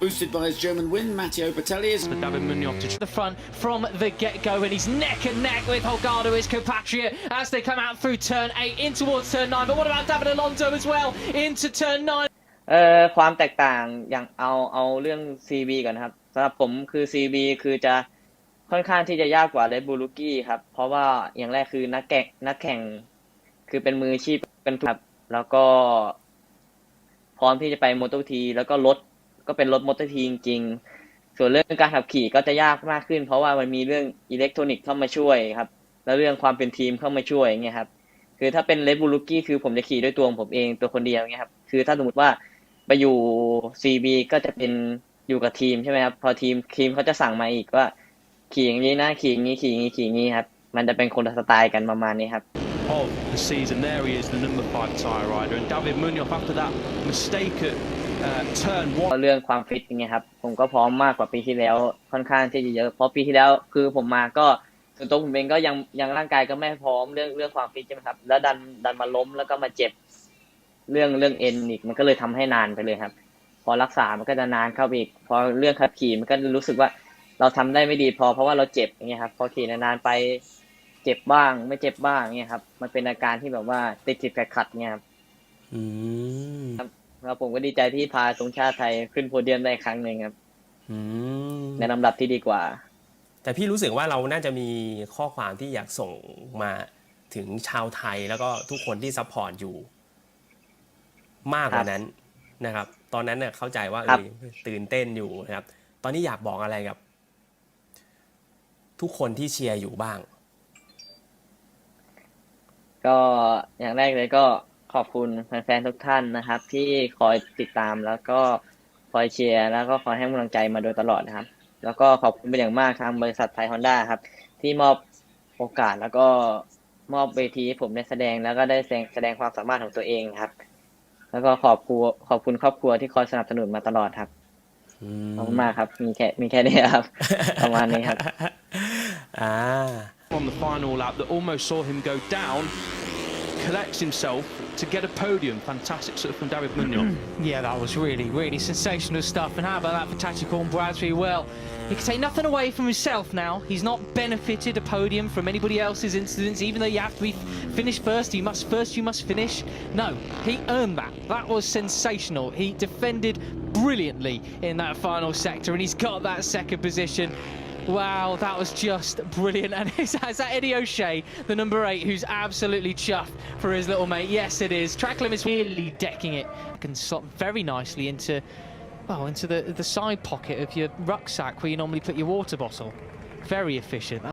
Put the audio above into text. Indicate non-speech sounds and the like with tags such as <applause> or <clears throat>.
Boosted by his German win, Matteo Bertelli is for David Munoz to the front from the get-go and he's neck and neck with Holgado, his compatriot, as they come out through turn 8 in towards turn 9. But what about David Alonso as well into turn 9? เอ่อความแตกต่างอย่างเอาเอาเรื่อง CB ก่อนนะครับสำหรับผมคือ CB คือจะค่อนข้างที่จะยากกว่า Red Bull Rookie ครับ เพราะว่าอย่างแรกคือนักแข่งนักแข่ง คือเป็นมืออาชีพเป็นทุกครับ แล้วก็ พร้อมที่จะไปมอเตอร์ที แล้วก็รถ ก็เป็นรถมอเตอร์ทีจริงๆส่วนเรื่องการขับขี่ก็จะยากมากขึ้น เพราะว่ามันมีเรื่องอิเล็กทรอนิกส์เข้ามาช่วยครับ แล้วเรื่องความเป็นทีมเข้ามาช่วยอย่างเงี้ยครับ คือถ้าเป็น Red Bull Rookie คือผมจะขี่ด้วยตัวงผมเองตัวคนเดียวเงี้ยครับ คือถ้าสมมติว่าไปอยู่ CB ก็จะเป็นอยู่กับทีมใช่ไหมครับ พอทีมทีมเขาจะสั่งมาอีกว่า ขี่อย่างนี้นะขี่อย่างนี้ขี่อย่างนี้ขี่อย่างนี้ครับ มันจะเป็นคนละสไตล์กันประมาณนี้ครับ of the season. There he is, the number five tyre rider, and David Munoz after that mistake at. เรื่องความฟิตอย่างเงี้ยครับ ผมก็พร้อมมากกว่าปีที่แล้วค่อนข้างที่จะเยอะ เพราะปีที่แล้วคือผมมาก็ส่วนตัวผมเองก็ยังยังร่างกายก็ไม่พร้อมเรื่องเรื่องความฟิตใช่ไหมครับ แล้วดันดันมาล้มแล้วก็มาเจ็บ เรื่องเรื่องเอ็นอีกมันก็เลยทำให้นานไปเลยครับ พอรักษา มันก็จะนานเข้าไปอีก พอเรื่องขับขี่มันก็รู้สึกว่าเราทำได้ไม่ดีพอเพราะว่าเราเจ็บอย่างเงี้ยครับ พอขี่นานๆไปเจ็บบ้าง ไม่เจ็บบ้างเงี้ยครับ มันเป็นอาการที่แบบว่าติดติดขัดขัดเงี้ยครับ อืม แล้วผมก็ดีใจที่พาธงชาติไทยขึ้นโพเดียมได้อีกครั้งหนึ่งครับอืมในลำดับที่ดีกว่า แต่พี่รู้สึกว่าเราน่าจะมีข้อความที่อยากส่งมาถึงชาวไทยแล้วก็ทุกคนที่ซัพพอร์ตอยู่ มากกว่านั้นนะครับ ตอนนั้นเนี่ยเข้าใจว่าครับเออตื่นเต้นอยู่นะครับ ตอนนี้อยากบอกอะไรกับ ทุกคนที่เชียร์อยู่บ้าง ก็อย่างแรกเลยก็ ขอบคุณแฟนๆทุกท่านนะครับ ที่คอยติดตามแล้วก็คอยเชียร์แล้วก็คอยให้กำลังใจมาโดยตลอดนะครับ แล้วก็ขอบคุณเป็นอย่างมากทางบริษัทไทยฮอนด้าครับ ที่มอบโอกาสแล้วก็มอบเวทีให้ผมได้แสดงแล้วก็ได้แสดงแสดงความสามารถของตัวเองครับ แล้วก็ขอบครัวขอบคุณครอบครัวที่คอยสนับสนุนมาตลอดครับอืมขอบคุณมากครับ มีแค่มีแค่นี้ครับ ประมาณนี้ครับอ่า on the final lap that almost saw him go down, collects himself to get a podium. Fantastic stuff from David Munoz. <clears throat> Yeah, that was really, really sensational stuff. And how about that for Tactical Bradley? Well, he can take nothing away from himself now. He's not benefited a podium from anybody else's incidents, even though you have to be finished first. You must first, you must finish. No, he earned that. That was sensational. He defended brilliantly in that final sector, and he's got that second position. Wow, that was just brilliant. <laughs> And is that, is that Eddie O'Shea, the number eight, who's absolutely chuffed for his little mate? Yes, it is. Track limits really decking it. Can slot very nicely into, well, into the, the side pocket of your rucksack where you normally put your water bottle. Very efficient.